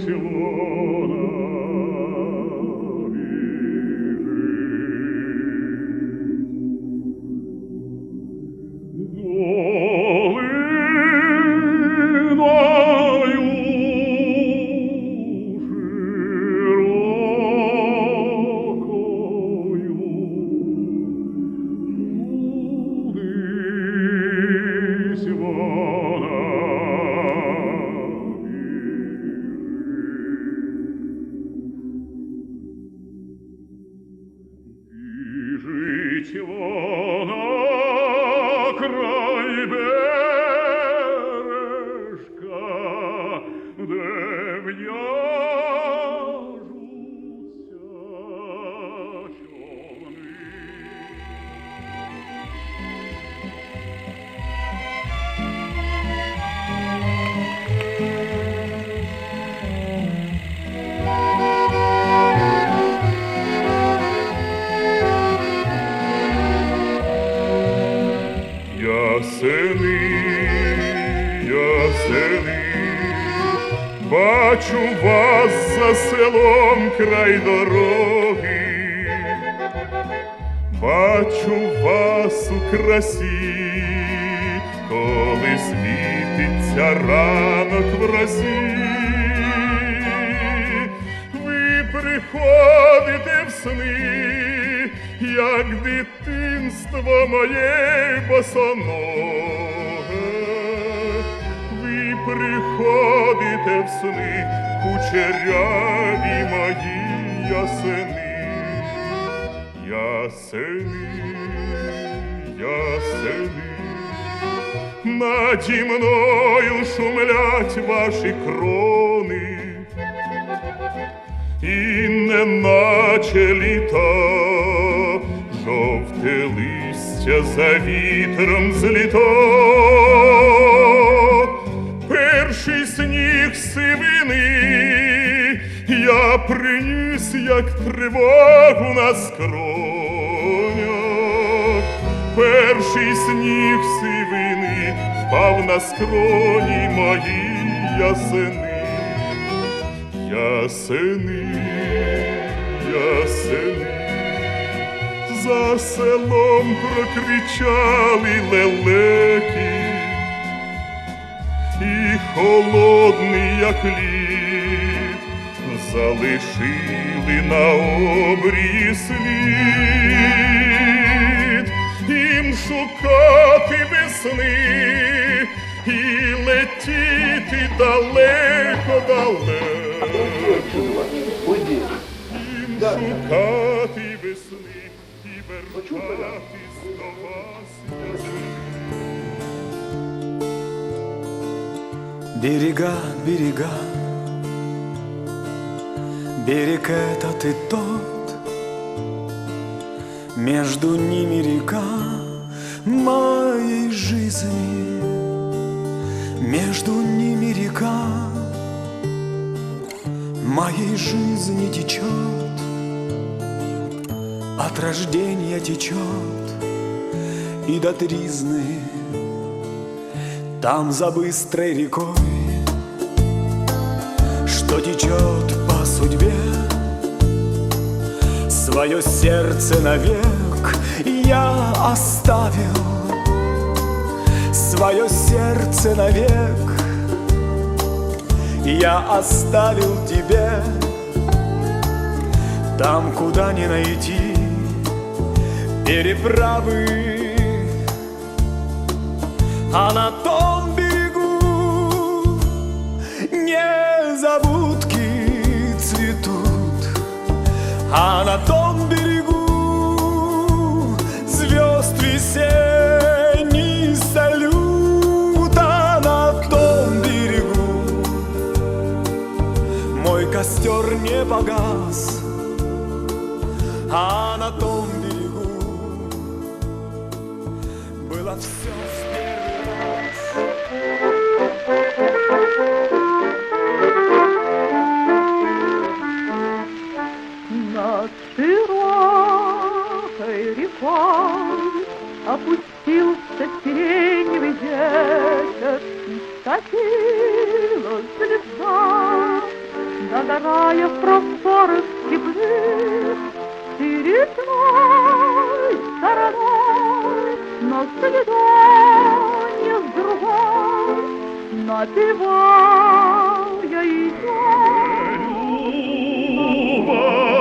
Barcellona чего Бачу вас за селом край дороги, бачу вас у красі, коли світиться ранок в росі. Ви приходите в сни, як дитинство моє босоноге. Приходите в сни, кучеряві мої ясени, ясени, ясени. Наді мною шумлять ваші крони, і неначе літа, жовте листя за вітром зліто. Сніг сивини я приніс, як тривогу на скронях. Перший сніг сивини впав на скроні мої ясени. Ясени, ясени, за селом прокричали лелеки, холодний, як лід, залишили на обрії слід, їм шукати весни і летіти далеко далеко. Їм шукати весни і вертатись до вас. Берега, берега, берег этот и тот, между ними река моей жизни, между ними река моей жизни течет, от рождения течет. И до тризны. Там за быстрой рекой, что течет по судьбе, Свое сердце навек я оставил, Свое сердце навек я оставил тебе, Там, куда не найти переправы а на а на том берегу звезд весенний салют, а на том берегу мой костер не погас, а Задавая в просторы степных Передной стороной Но свидание с другой. Напевая ее. Любовь.